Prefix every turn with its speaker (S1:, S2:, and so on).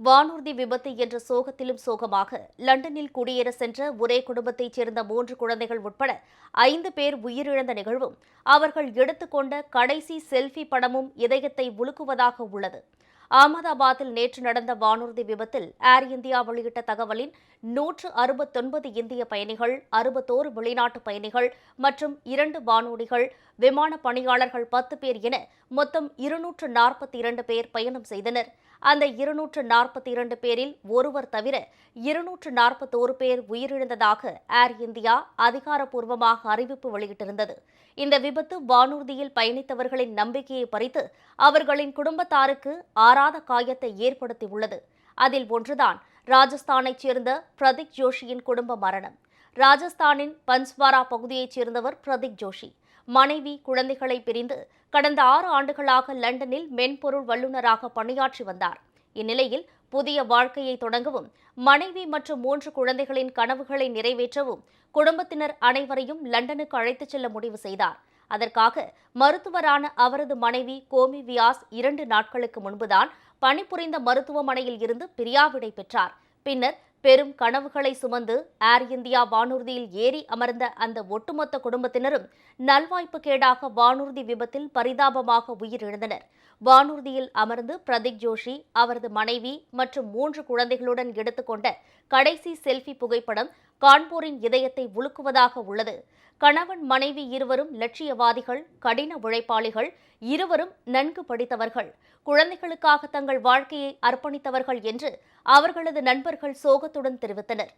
S1: வானூர்தி விபத்து என்ற சோகத்திலும் சோகமாக லண்டனில் குடியேற சென்ற ஒரே குடும்பத்தைச் சேர்ந்த மூன்று குழந்தைகள் உட்பட ஐந்து பேர் உயிரிழந்த நிகழ்வும் அவர்கள் எடுத்துக்கொண்ட கடைசி செல்ஃபி படமும் இதயத்தை உலுக்குவதாக உள்ளது. அகமதாபாத்தில் நேற்று நடந்த வானூர்தி விபத்தில் ஏர் இந்தியா வெளியிட்ட தகவலின் நூற்று அறுபத்தொன்பது இந்திய பயணிகள் அறுபத்தோரு வெளிநாட்டு பயணிகள் மற்றும் இரண்டு வானூடிகள் விமான பணியாளர்கள் பத்து பேர் என மொத்தம் இருநூற்று நாற்பத்தி இரண்டு பேர் பயணம் செய்தனர். அந்த இருநூற்று நாற்பத்தி இரண்டு பேரில் ஒருவர் தவிர இருநூற்று நாற்பத்தோரு பேர் உயிரிழந்ததாக ஏர் இந்தியா அதிகாரப்பூர்வமாக அறிவிப்பு வெளியிட்டிருந்தது. இந்த விபத்து வானூர்தியில் பயணித்தவர்களின் நம்பிக்கையை பறித்து அவர்களின் குடும்பத்தாருக்கு ஆறாத காயத்தை ஏற்படுத்தியுள்ளது. அதில் ஒன்றுதான் ராஜஸ்தானைச் சேர்ந்த பிரதீக் ஜோஷியின் குடும்ப மரணம். ராஜஸ்தானின் பன்ஸ்வாரா பகுதியைச் சேர்ந்தவர் பிரதீக் ஜோஷி. மனைவி குழந்தைகளை பிரிந்து கடந்த ஆறு ஆண்டுகளாக லண்டனில் மென்பொருள் வல்லுநராக பணியாற்றி வந்தார். இந்நிலையில் புதிய வாழ்க்கையை தொடங்கவும் மனைவி மற்றும் மூன்று குழந்தைகளின் கனவுகளை நிறைவேற்றவும் குடும்பத்தினர் அனைவரையும் லண்டனுக்கு அழைத்துச் செல்ல முடிவு செய்தார். அதற்காக மருத்துவரான அவரது மனைவி கோமி வியாஸ் இரண்டு நாட்களுக்கு முன்புதான் பணிபுரிந்த மருத்துவமனையில் இருந்து பிரியாவிடை பெற்றார். பின்னர் பெரும் கனவுகளை சுமந்து ஏர் இந்தியா வானூர்தியில் ஏறி அமர்ந்த அந்த ஒட்டுமொத்த குடும்பத்தினரும் நல்வாய்ப்புக்கேடாக வானூர்தி விபத்தில் பரிதாபமாக உயிரிழந்தனர். வானூர்தியில் அமர்ந்து பிரதீக் ஜோஷி அவரது மனைவி மற்றும் மூன்று குழந்தைகளுடன் எடுத்துக்கொண்ட கடைசி செல்ஃபி புகைப்படம் கான்பூரின் இதயத்தை உலுக்குவதாக உள்ளது. கணவன் மனைவி இருவரும் லட்சியவாதிகள் கடின உழைப்பாளிகள் இருவரும் நன்கு படித்தவர்கள். குழந்தைகளுக்காக தங்கள் வாழ்க்கையை அர்ப்பணித்தவர்கள் என்று அவர்களது நண்பர்கள் சோகத்துடன் தெரிவித்தனர்.